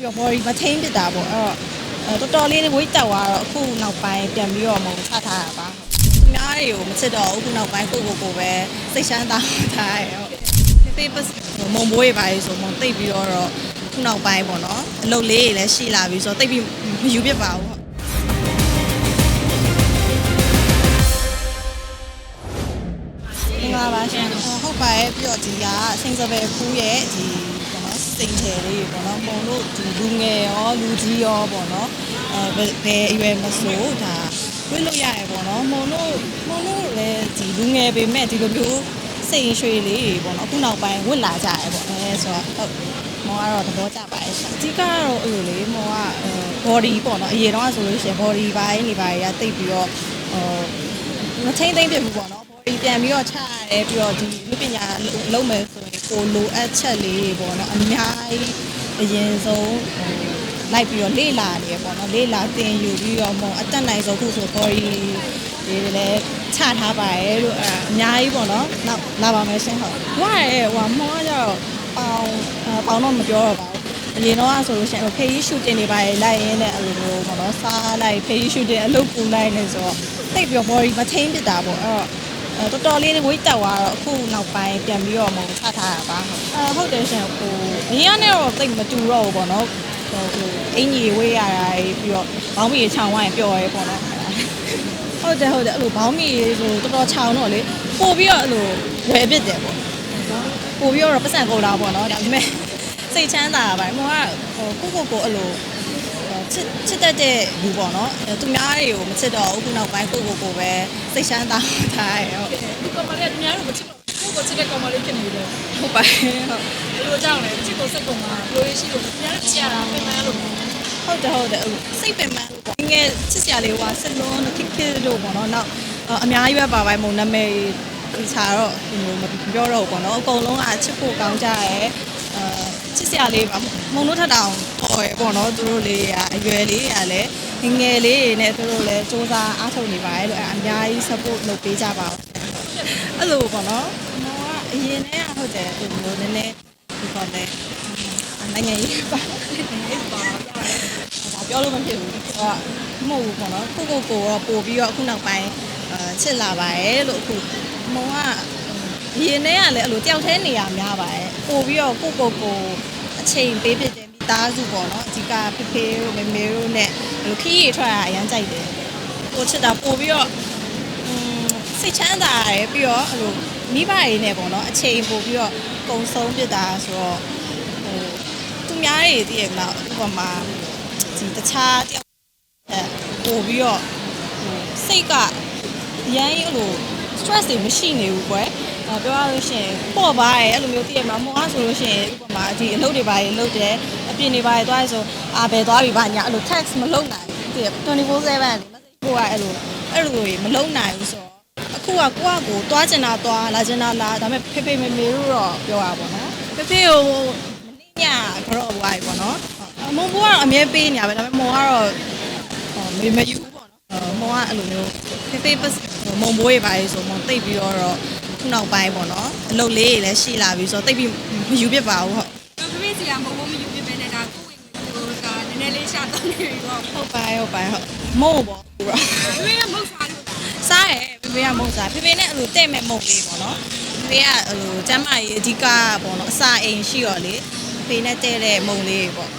ပြီးတော့ body မထိန်ဖြစ်တာပေါ့အဲ့တော့အဲတော်တော်လေးဝိတ်တက်သွားတော့အခုနောက်ပိုင်းပြန်ပြီးတော့မုံချထားတာပါသူများတွေကိုမချစ်တော့ဘူးအခုနောက်ပိုင်းကိုကိုကိုပဲစိတ်ချမ်းသာထားရဟုတ်ဖေးပစမုံဘိုးတွေပါလေဆိုမုံတိတ်ပြီးတော့ခုနောက်ပိုင်းပေါ့နော်အလုပ်လေးတွေလည်းရှိလာပြီဆိုတော့တိတ်ပြီးမယူပြစ်ပါဘူးဟုတ်မင်္ဂလာပါရှင်ဟုတ်ပါရဲ့ပြီးတော့ဒီကစိန်စပယ်ဖူးရဲ့ဒီပေါ့နော် စိန်တယ်လေးပေါ့နော်ပုံလို့ဒီလူငယ်ရောလူကြီးရောပေါ့နော်အဲဘယ်အရွယ်မဆိုဒါဝတ်လို့ရရပေါ့နော်မုံတို့မုံတို့လည်းဒီလူငယ်ပေမဲ့ဒီလိုမျိုးစိန်ရွှေလေးတွေပေါ့နော်အခုနောက်ပိုင်းဝတ်လာကြရပေါ့အဲဆိုတော့ဟုတ်မောင်ကတော့သဘောကျပါရဲ့ရှင်အဓိကတော့အဲ့လိုလေမောင်က body ပေါ့နော်အရင်တော့ဆိုလို့ရှိရင် body ဘိုင်းနေပါရတိတ်ပြီးတော့ဟိုမချင်းသိမ့်ပြဘူးပေါ့နော် body ပြန်ပြီးတော့ချရတယ်ပြီးတော့ဒီလူပညာလုံးမယ်ဆိုရင် ကိုလိုအပ်ချက်လေးတွေပေါ့နော်အများကြီးအရင်ဆုံးဟိုလိုက်ပြီးတော့လေ့လာနေရပေါ့နော်လေ့လာသင်ယူပြီးတော့မဟုတ်အတက်နိုင်ဆုံးခုဆို body ဒီလည်းချထားပါရဲ့လို့အဲအများကြီးပေါ့နော်နောက်လာပါမယ်ရှင်းဟုတ်ဝါရဲ့ဟိုမောကကျတော့ပေါင်ပေါင်တော့မပြောတော့ပါဘူးအရင်တော့ဆိုလို့ရှိရင်ဖေးရှူတင်နေပါရဲ့လိုက်ရင်းနဲ့အဲ့လိုမျိုးပေါ့နော်စားလိုက်ဖေးရှူတင်အလုပ်ပူလိုက်နေဆိုတော့တိတ်ပြီးတော့ body မထိန်ဖြစ်တာပေါ့အဲ့တော့အဲ တော်တော်လေးဝိတ်တက်သွားတော့အခုနောက်ပိုင်းပြန်ပြီးတော့မုံချထားတာပါဟုတ်အဲဟုတ်တယ်ရှင်ဟိုအရင်ကနေတော့တိတ်မတူတော့ဘူးပေါ့နော်ဟိုဟိုအင်ကြီးဝေးရတာပြီးတော့ဘောင်းမီချောင်းဝိုင်းပျော်ရဲပေါ့နော်ဟုတ်တယ်ဟုတ်တယ်အဲ့လိုဘောင်းမီဆိုတော်တော်ချောင်းတော့လေပို့ပြီးတော့အဲ့လိုဝယ်ပစ်တယ်ပေါ့ပို့ပြီးတော့ပတ်စံကုန်တာပေါ့နော်ဒါပေမဲ့စိတ်ချမ်းသာတာပါမောကဟိုကိုကိုကိုအဲ့လို ချစ်ချစ်တတ်တဲ့လူပေါ့နော်သူများတွေကိုမချစ်တော့ဘူးခုနောက်ပိုင်းကိုကိုကိုပဲစိတ်ချမ်းသာထားရဟုတ်ဒီကောင်မလေးကများလို့မချစ်တော့ကိုကိုချစ်တဲ့ကောင်မလေးဖြစ်နေတယ်ဟုတ်ပါဟုတ်ဘယ်လိုကြောင့်လဲချစ်ကိုစိတ်ကောင်မလိုရရှိလို့များလို့ချစ်ရတာပြန်မှန်းလို့ဟုတ်တယ်ဟုတ်တယ်အဲ့လိုစိတ်ပင်ပန်းလို့ပေါ့ငယ်ချစ်စရာလေးဟိုဆလွန်းခစ်ခစ်လို့ပေါ့နော်နောက်အများကြီးပဲပါပိုင်းမုံနာမည်ဒီချာတော့ဒီလိုမပြောတော့ဘူးပေါ့နော်အကုန်လုံးကချစ်ဖို့ကောင်းကြရဲ အဲချစ်စရာလေးပါမုံတို့ထက်တောင်ပေါ်ရပေါ့နော်သူတို့လေးကအရွယ်လေးကလည်းငယ်ငယ်လေးတွေနဲ့သူတို့လည်းစူးစမ်းအားထုတ်နေပါရဲ့လို့အများကြီး support လုပ်ပေးကြပါဦးအဲ့လိုပေါ့နော်မောင်ကအရင်တည်းကဟုတ်တယ်ဒီလိုနည်းနည်းဒီကောလဲနိုင်ငံရေးပါဒါပြောလို့မဖြစ်ဘူးဟောမဟုတ်ဘူးပေါ့နော်ကိုကိုကိုတော့ပို့ပြီးတော့အခုနောက်ပိုင်းအဲချစ်လာပါရဲ့လို့အခုမုံက ရင်ထဲကလည်းအဲ့လိုတယောက်တည်းနေရများပါရဲ့ပို့ပြီးတော့ကိုကိုကိုအချိန်ပေးပြတယ်မိသားစုပေါ့နော်အဓိကဖေဖေတို့မေမေတို့နဲ့အဲ့လိုခီးရီထွက်ရအရမ်းကြိုက်တယ်ကိုချစ်တာပို့ပြီးတော့อืมစိတ်ချမ်းသာရတယ်ပြီးတော့အဲ့လိုမိဘတွေနဲ့ပေါ့နော်အချိန်ပို့ပြီးတော့ကုံဆုံးပြတာဆိုတော့ဟိုသူများတွေတည်ရမလားဥပမာဒီတခြားတယောက်အဲပို့ပြီးတော့ဟိုစိတ်ကအရင်အဲ့လို stress တွေမရှိနေဘူးကွယ်အဲ ပြောရလို့ရှိရင်ပေါ့ပါရဲ့အဲ့လိုမျိုးတည်ရမှာမောအားဆိုလို့ရှိရင်ဥပမာဒီအလုပ်တွေပါရင်လုပ်တယ်အပြင်တွေပါရင်သွားရဆိုအာဘယ်သွားပြီပါညာအဲ့လို text မလုပ်နိုင်ဘူးတည်ရ24/7လေ message ပို့ရအဲ့လိုအဲ့လိုတွေမလုပ်နိုင်ဘူးဆိုတော့အခုကကိုကကိုသွားချင်တာသွားလာချင်တာလာဒါပေမဲ့ဖေဖေမေမေတို့တော့ပြောရပါတော့ဖေဖေကိုမနေ့ညကတော့ဘွားပြီပေါ့နော်မုံဘွားကတော့အမြဲပေးနေရပဲဒါပေမဲ့မောကတော့ဟောမေမယူဘူးပေါ့နော်မောကအဲ့လိုမျိုးဖေဖေပစမုံဘိုးတွေပါလေဆိုမောတိတ်ပြီးတော့ ခုနောက်ပိုင်းပေါ့နော်အလုပ်လေးတွေလည်းရှိလာပြီဆိုတော့တိတ်ပြီးမယူပြစ်ပါဘူးဟုတ်ပြပြစီကမဟုတ်ဘူးမယူပြပဲနေတာကိုဝင်ကိုကနည်းနည်းလေးရှာတော့နေပြီပေါ့ဟုတ်ပါရဲ့ဟုတ်ပါရဲ့ဟုတ်မုံပေါ့ဘူးတော့ပြပြမဟုတ်စားလို့စားရဲဖေဖေကမုံစားဖေဖေနဲ့အဲ့လိုတဲ့မဲ့မုံလေးပေါ့နော်ဖေဖေကအဲ့လိုကျမ်းမာရေးအဓိကပေါ့နော်အစာအိမ်ရှိတော့လေဖေဖေနဲ့တဲ့တဲ့မုံလေးပေါ့